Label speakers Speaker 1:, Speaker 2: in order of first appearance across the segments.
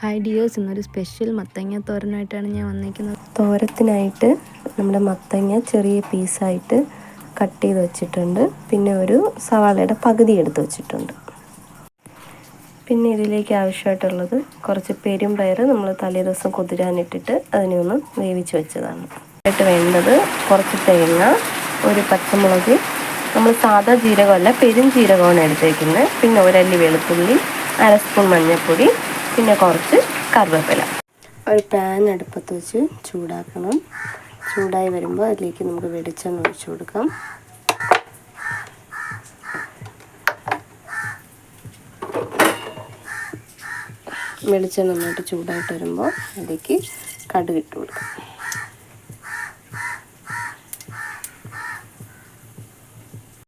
Speaker 1: Hi dears ഇന്നൊരു special മത്തങ്ങ തോരനായിട്ടാണ് ഞാൻ വന്നിരിക്കുന്നത്
Speaker 2: തോരത്തിനായിട്ട് നമ്മുടെ മത്തങ്ങ ചെറിയ പീസായിട്ട് കട്ട് ചെയ്ത് വെച്ചിട്ടുണ്ട്. പിന്നെ ഒരു സവാളയുടെ പകുതി എടുത്ത് വെച്ചിട്ടുണ്ട്. പിന്നെ ഇതിലേക്ക് ആവശ്യമായിട്ടുള്ളത് കുറച്ച് പെരുംപയർ നമ്മൾ തലേ ദിവസം കുതിരാനിട്ടിട്ട് അതിനെ ഒന്ന് വേവിച്ച് വെച്ചതാണ്. ആയിട്ട് വേണ്ടത് കുറച്ച് തേങ്ങ ഒരു പച്ചമുളക് നമ്മൾ സാധാ ജീരകമല്ല പെരും ജീരകമാണ് എടുത്തേക്കുന്നത്. പിന്നെ ഒരല്ലി വെളുത്തുള്ളി അര സ്പൂൺ മഞ്ഞൾപ്പൊടി പിന്നെ കുറച്ച് കറിവേപ്പില. ഒരു പാൻ അടുപ്പത്ത് വെച്ച് ചൂടാക്കണം. ചൂടായി വരുമ്പോൾ അതിലേക്ക് നമുക്ക് വെളിച്ചെണ്ണ ഒഴിച്ചു കൊടുക്കാം. വെളിച്ചെണ്ണ നന്നായിട്ട് ചൂടായിട്ട് വരുമ്പോൾ അതിലേക്ക് കടുക് ഇട്ട് കൊടുക്കാം.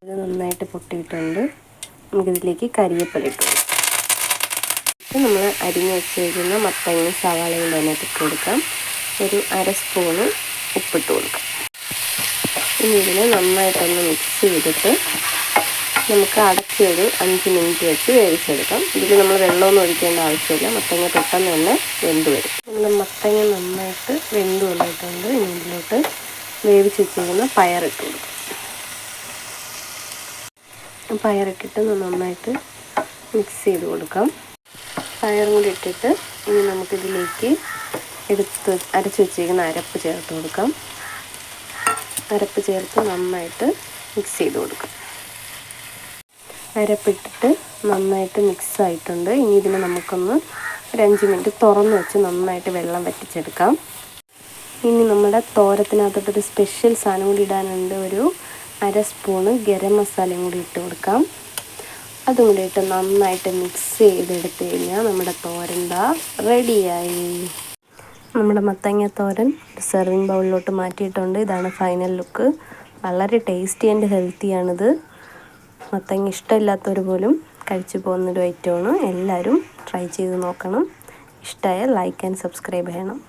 Speaker 2: ഇത് നന്നായിട്ട് പൊട്ടിയിട്ടുണ്ട്. നമുക്കിതിലേക്ക് കരിയേപ്പില ഇട്ട് നമ്മൾ അരിഞ്ഞ് വെച്ചിരിക്കുന്ന മത്തങ്ങയും സവാളയും തന്നെ ഇട്ട് കൊടുക്കാം. ഒരു അര സ്പൂണ് ഉപ്പിട്ട് കൊടുക്കാം. ഇനി ഇതിനെ നന്നായിട്ടൊന്ന് മിക്സ് ചെയ്തിട്ട് നമുക്ക് അടച്ച് ഒരു അഞ്ച് മിനിറ്റ് വെച്ച് വേവിച്ചെടുക്കാം. ഇതിൽ നമ്മൾ വെള്ളമൊന്നും ഒഴിക്കേണ്ട ആവശ്യമില്ല. മത്തങ്ങ പെട്ടെന്ന് തന്നെ വെന്ത് വരും. നമ്മൾ മത്തങ്ങ നന്നായിട്ട് വെന്ത് വന്നിട്ടുണ്ട്. ഇനി ഇതിലോട്ട് വേവിച്ച് വെച്ചിരിക്കുന്ന പയറിട്ട് കൊടുക്കാം. പയറിട്ടിട്ട് നന്നായിട്ട് മിക്സ് ചെയ്ത് കൊടുക്കാം. പയറും കൂടി ഇട്ടിട്ട് ഇനി നമുക്കിതിലേക്ക് എടുത്ത് അരച്ച് വെച്ചിരിക്കുന്ന അരപ്പ് ചേർത്ത് കൊടുക്കാം. അരപ്പ് ചേർത്ത് നന്നായിട്ട് മിക്സ് ചെയ്ത് കൊടുക്കാം. അരപ്പിട്ടിട്ട് നന്നായിട്ട് മിക്സ് ആയിട്ടുണ്ട്. ഇനി ഇതിനെ നമുക്കൊന്ന് ഒരു അഞ്ച് മിനിറ്റ് തുറന്ന് വെച്ച് നന്നായിട്ട് വെള്ളം വറ്റിച്ചെടുക്കാം. ഇനി നമ്മുടെ തോരത്തിനകത്തോട്ടൊരു സ്പെഷ്യൽ സാധനം കൂടി ഇടാനുണ്ട്. ഒരു അര സ്പൂണ് ഗരം മസാലയും കൂടി ഇട്ട് കൊടുക്കാം. അതും കൂടി ഇട്ട് നന്നായിട്ട് മിക്സ് ചെയ്തെടുത്ത് കഴിഞ്ഞാൽ നമ്മുടെ തോരൻ ദാ റെഡിയായി നമ്മുടെ മത്തങ്ങ തോരൻ സെർവിങ് ബൗളിലോട്ട് മാറ്റിയിട്ടുണ്ട്. ഇതാണ് ഫൈനൽ ലുക്ക് വളരെ ടേസ്റ്റി ആൻഡ് ഹെൽത്തിയാണിത് മത്തങ്ങ ഇഷ്ടമില്ലാത്തവർ പോലും കഴിച്ചു പോകുന്നൊരു ഐറ്റമാണ് എല്ലാവരും ട്രൈ ചെയ്ത് നോക്കണം. ഇഷ്ടമായ ലൈക്ക് ആൻഡ് സബ്സ്ക്രൈബ് ചെയ്യണം.